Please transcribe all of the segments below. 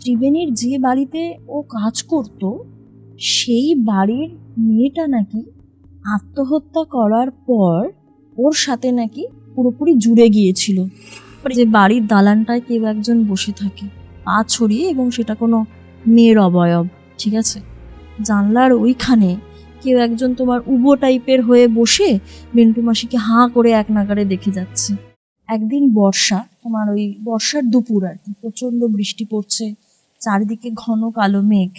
ত্রিবেণীর যে বাড়িতে ও কাজ করত, সেই বাড়ির মেয়েটা নাকি আত্মহত্যা করার পর ওর সাথে নাকি পুরোপুরি জুড়ে গিয়েছিল। যে বাড়ির দালানটায় কেউ একজন বসে থাকে, পা ছড়িয়ে এবং সেটা কোনো মেয়ের অবয়ব, ঠিক আছে? জানলার ওইখানে কেউ একজন তোমার উবো টাইপের হয়ে বসে মিন্টু মাসিকে হাঁ করে এক নাগারে দেখে যাচ্ছে। একদিন বর্ষা তোমার ওই বর্ষার দুপুর আর কি। প্রচণ্ড বৃষ্টি পড়ছে চারিদিকে ঘন কালো মেঘ।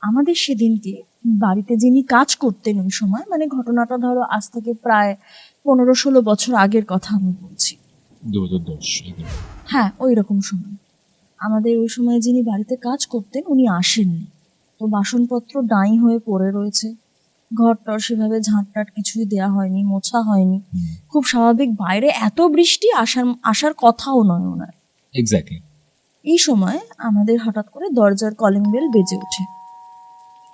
আমাদের সেদিনকে বাড়িতে যিনি কাজ করতেন ওই সময় মানে ঘটনাটা ধরো আজ থেকে প্রায় পনেরো ষোলো বছর আগের কথা আমি বলছি। হ্যাঁ ওই রকম সময়। আমাদের ওই সময় যিনি বাড়িতে কাজ করতেন উনি আসেননি। তো বাসনপত্র ডাঁই হয়ে পড়ে রয়েছে। ঘরটর সেভাবে ঝাঁটটাট কিছুই দেয়া হয়নি মোছা হয়নি। খুব স্বাভাবিক। বাইরে এত বৃষ্টি আসার আসার কথাও নয় ওনার। এক্স্যাক্টলি এই সময় আমাদের হঠাৎ করে দরজার কলিং বেল বেজে ওঠে।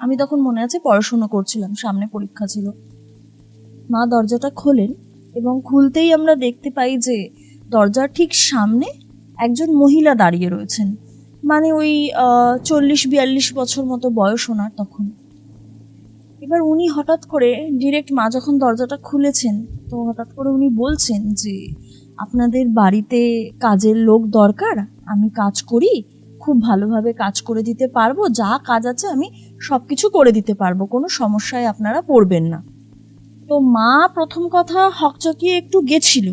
আমি তখন মনে আছে পড়াশুনো করছিলাম সামনে পরীক্ষা ছিল। মা দরজাটা খোলেন এবং খুলতেই আমরা দেখতে পাই যে দরজার ঠিক সামনে একজন মহিলা দাঁড়িয়ে রয়েছেন। মানে ওই আহ, চল্লিশ বিয়াল্লিশ বছর মতো বয়স ওনার তখন। এবার উনি হঠাৎ করে ডিরেক্ট মা যখন দরজাটা খুলেছেন, তো হঠাৎ করে উনি বলছেন যে, আপনাদের বাড়িতে কাজের লোক দরকার? আমি কাজ করি, খুব ভালোভাবে কাজ করে দিতে পারব, যা কাজ আছে আমি সব কিছু করে দিতে পারব, কোনো সমস্যায় আপনারা পড়বেন না। তো মা প্রথম কথা হকচকিয়ে একটু গেছিল।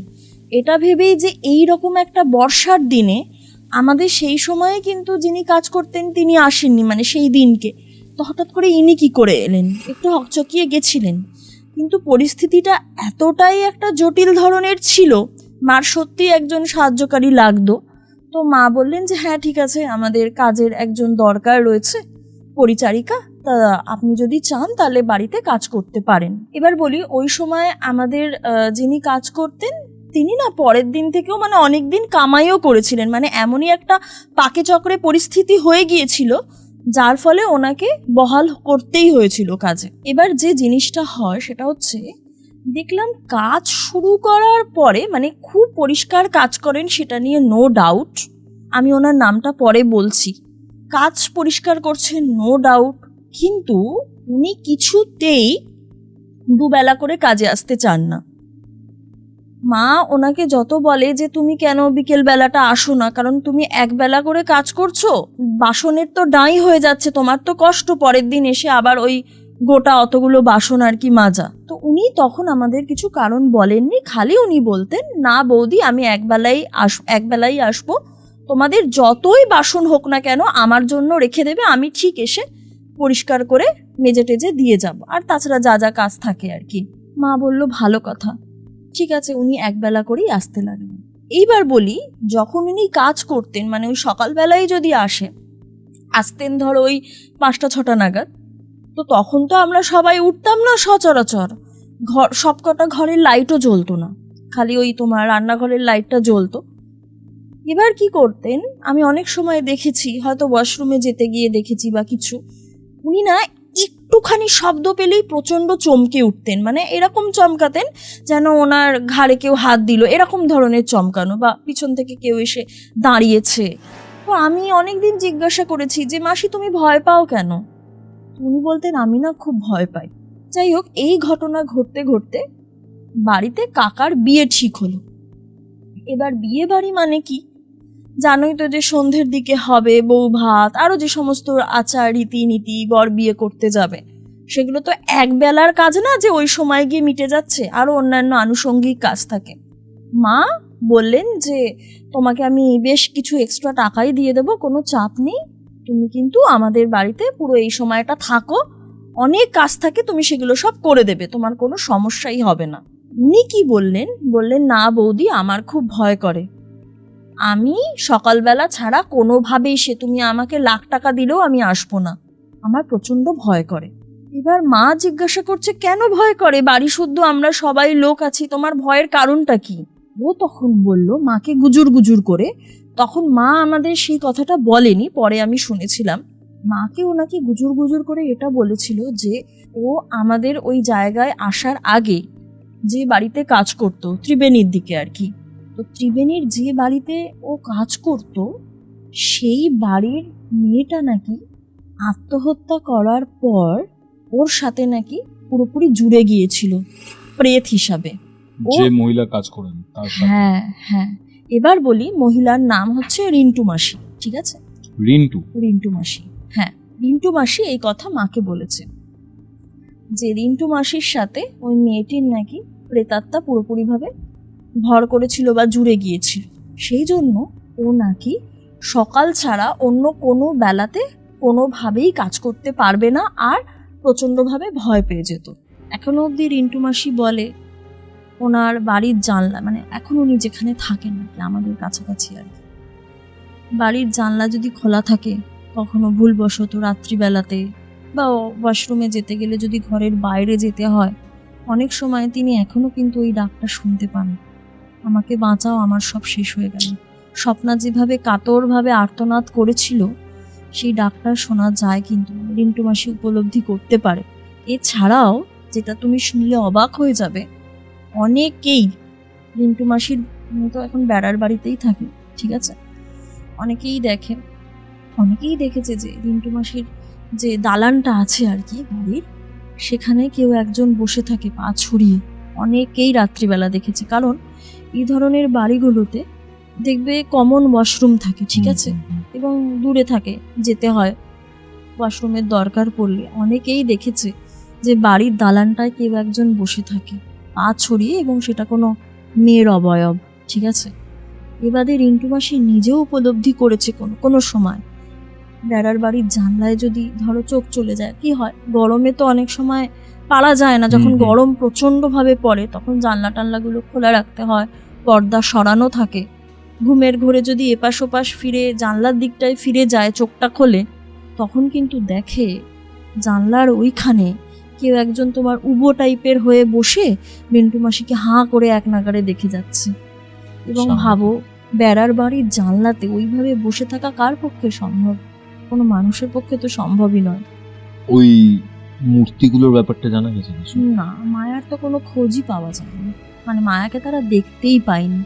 এটা ভেবেই যে এই রকম একটা বর্ষার দিনে আমাদের সেই সময়ে কিন্তু যিনি কাজ করতেন, তিনি আসেননি মানে সেই দিনকে। তো হঠাৎ করে ইনি কি করে এলেন? একটু হকচকিয়ে গেছিলেন। কিন্তু পরিস্থিতিটা এতটাই একটা জটিল ধরনের ছিল, মার সত্যি একজন সাহায্যকারী লাগতো। তো মা বললেন যে হ্যাঁ ঠিক আছে, আমাদের কাজের একজন দরকার রয়েছে। পরিচারিকা, তা আপনি যদি চান তাহলে বাড়িতে কাজ করতে পারেন। এবার বলি, ওই সময় আমাদের যিনি কাজ করতেন, তিনি না পরের দিন থেকেও মানে অনেক দিন কামাইও করেছিলেন। মানে এমনই একটা পাকে চক্রে পরিস্থিতি হয়ে গিয়েছিল যার ফলে ওনাকে বহাল করতেই হয়েছিল কাজে। এবার যে জিনিসটা হয় সেটা হচ্ছে, দেখলাম কাজ শুরু করার পরে মানে খুব পরিষ্কার কাজ করেন সেটা নিয়ে নো ডাউট আমি ওনার নামটা পরে বলছি। কাজ পরিষ্কার করছেন নো ডাউট কিন্তু উনি কিছুতেই দুবেলা করে কাজে আসতে চান না। মা ওনাকে যত বলে যে তুমি কেন বিকেল বেলাটা আসো না, কারণ তুমি এক বেলা করে কাজ করছ, বাসনের তো ডাঁই হয়ে যাচ্ছে, তোমার তো কষ্ট, পরের দিন এসে আবার ওই গোটা অতগুলো বাসন আর কি মাজা। তো উনি তখন আমাদের কিছু কারণ বলেননি, খালি উনি বলতেন, না বৌদি, আমি একবেলাই আস একবেলাই আসব, তোমাদের যতই বাসন হোক না কেন আমার জন্য রেখে দেবে, আমি ঠিক এসে পরিষ্কার করে মেজে টেজে দিয়ে যাব। আর তাছাড়া যা যা কাজ থাকে আর কি। মা বলল, ভালো কথা। ঠিক আছে, উনি একবেলা করেই আসতে লাগলেন। এইবার বলি, যখন উনি কাজ করতেন মানে ওই সকালবেলায় যদি আসে আসতেন ধরো ওই পাঁচটা, ছটা নাগাদ, তো তখন তো আমরা সবাই উঠতাম না সচরাচর। ঘর, সবকটা ঘরের লাইটও জ্বলতো না। খালি ওই তোমার রান্নাঘরের লাইটটা জ্বলতো। এবার কি করতেন, আমি অনেক সময় দেখেছি, হয়তো ওয়াশরুমে যেতে গিয়ে দেখেছি বা কিছু। উনি না একটুখানি শব্দ পেলেই প্রচণ্ড চমকে উঠতেন। মানে এরকম চমকাতেন যেন ওনার ঘাড়ে কেউ হাত দিল। এরকম ধরনের চমকানো বা পিছন থেকে কেউ এসে দাঁড়িয়েছে। তো আমি অনেকদিন জিজ্ঞাসা করেছি যে, মাসি, তুমি ভয় পাও কেন? উনি বলতেন, আমি না খুব ভয় পাই। যাই হোক, এই ঘটনা ঘটতে ঘটতে বাড়িতে কাকার বিয়ে ঠিক হলো। এবার বিয়ে বাড়ি মানে কি? জানোই তো যে সন্ধ্যের দিকে হবে, বউ ভাত আরও যে সমস্ত আচার, রীতিনীতি, বর বিয়ে করতে যাবে। সেগুলো তো এক বেলার কাজ না যে ওই সময় গিয়ে মিটে যাচ্ছে আরও অন্যান্য আনুষঙ্গিক কাজ থাকে। মা বললেন যে, তোমাকে আমি বেশ কিছু এক্সট্রা টাকাই দিয়ে দেবো, কোনো চাপ নেই। তুমি কিন্তু আমাদের বাড়িতে পুরো এই সময়টা থাকো। অনেক কাজ থাকে, তুমি সেগুলো সব করে দেবে, তোমার কোনো সমস্যাই হবে না। উনি কি বললেন? বললেন, না বৌদি, আমার খুব ভয় করে। আমি সকালবেলা ছাড়া কোনোভাবেই সে তুমি আমাকে লাখ টাকা দিলেও আমি আসব না। আমার প্রচণ্ড ভয় করে। এবার মা জিজ্ঞাসা করছে, কেন ভয় করে? বাড়ি শুদ্ধ, আমরা সবাই লোক আছি, তোমার ভয়ের কারণটা কি? ও তখন বলল, মাকে গুজুর গুজুর করে। তখন মা আমাদের সেই কথাটা বলেনি, পরে আমি শুনেছিলাম। মাকে ওনাকে গুজুর গুজুর করে এটা বলেছিল যে, ও আমাদের ওই জায়গায় আসার আগে যে বাড়িতে কাজ করতো, ত্রিবেণীর দিকে আর কি। তো ত্রিবেণীর যে বাড়িতে ও কাজ করত সেই বাড়ির মেয়েটা নাকি আত্মহত্যা করার পর ওর সাথে নাকি পুরোপুরি জুড়ে গিয়েছিল প্রেত হিসাবে। যে মহিলা কাজ করেন তার হ্যাঁ হ্যাঁ। এবার বলি মহিলার নাম হচ্ছে রিন্টু মাসি ঠিক আছে? রিন্টু? রিন্টু মাসি হ্যাঁ। রিন্টু মাসি এই কথা মাকে বলেছে যে রিন্টু মাসির সাথে ওই মেয়েটির নাকি প্রেতাত্মা পুরোপুরিভাবে ভর করেছিল বা জুড়ে গিয়েছিল। সেই জন্য ও নাকি সকাল ছাড়া অন্য কোনো বেলাতে কোনোভাবেই কাজ করতে পারবে না আর প্রচণ্ডভাবে ভয় পেয়ে যেত। এখনও অবধি রিন্টু মাসি বলে, ওনার বাড়ির জানলা মানে এখন উনি যেখানে থাকেন আর কি, আমাদের কাছাকাছি আর কি। বাড়ির জানলা যদি খোলা থাকে, কখনো ভুলবশত রাত্রিবেলাতে বা ওয়াশরুমে যেতে গেলে যদি ঘরের বাইরে যেতে হয়, অনেক সময় তিনি এখনও কিন্তু ওই ডাকটা শুনতে পান আমাকে বাঁচাও, আমার সব শেষ হয়ে গেল। স্বপ্না যেভাবে কাতরভাবে আর্তনাদ করেছিল, সেই ডাক্তার শোনা যায় কিন্তু রিন্টু মাসি উপলব্ধি করতে পারে। এছাড়াও যেটা তুমি শুনলে অবাক হয়ে যাবে, অনেকেই রিন্টু মাসির তো এখন বেড়ার বাড়িতেই থাকে, ঠিক আছে? অনেকেই দেখে, অনেকেই দেখেছে যে রিন্টু মাসির যে দালানটা আছে আর কি বাড়ির, সেখানে কেউ একজন বসে থাকে পা ছড়িয়ে। অনেকেই রাত্রিবেলা দেখেছে কারণ এই ধরনের বাড়িগুলোতে দেখবে কমন ওয়াশরুম থাকে ঠিক আছে? এবং দূরে থাকে যেতে হয়। ওয়াশরুমের দরকার পড়লে অনেকেই দেখেছে যে বাড়ির দালানটায় কেউ একজন বসে থাকে পা ছড়িয়ে এবং সেটা কোনো মেয়ের অবয়ব ঠিক আছে? এবারে রিন্টু মাসি নিজেও উপলব্ধি করেছে কোনো কোনো সময়। বেড়ার বাড়ির জানলায় যদি ধরো চোখ চলে যায় কি হয়? গরমে তো অনেক সময় পারা যায় না। যখন। গরম প্রচণ্ডভাবে পড়ে তখন জানলা টানলাগুলো খোলা রাখতে হয় পর্দা সরানো থাকে। ঘুমের ঘোরে যদি এপাশ ওপাশ ফিরে জানলার দিকটায় ফিরে যায় চোখটা খোলে তখন কিন্তু দেখে জানলার ওইখানে কেউ একজন তোমার উবো টাইপের হয়ে বসে মিন্টু মাসিকে হাঁ করে এক নাগারে দেখে যাচ্ছে। এবং ভাবো বেড়ার বাড়ির জানলাতে ওইভাবে বসে থাকা কার পক্ষে সম্ভব? কোনো মানুষের পক্ষে তো সম্ভবই নয়। ওই মূর্তিগুলোর ব্যাপারটা জানা গেছে কিছু? না মায়ার তো কোনো খোঁজই পাওয়া যায়নি। মানে মায়াকে তারা দেখতেই পায়নি।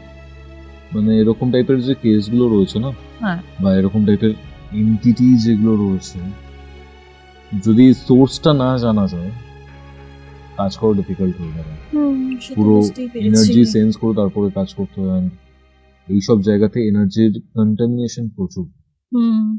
মানে এরকম টাইপের যে কেসগুলো রয়েছে না? হ্যাঁ। বা এরকম টাইপের এন্টিটি যেগুলো রয়েছে যদি সোর্সটা না জানা যায় কাজ করা ডিফিকাল্ট হয়ে যাবে। পুরো এনার্জি সেন্স করে তারপরে কাজ করতে হয়। এইসব জায়গাতে এনার্জির কন্টামিনেশন প্রচুর। হুম।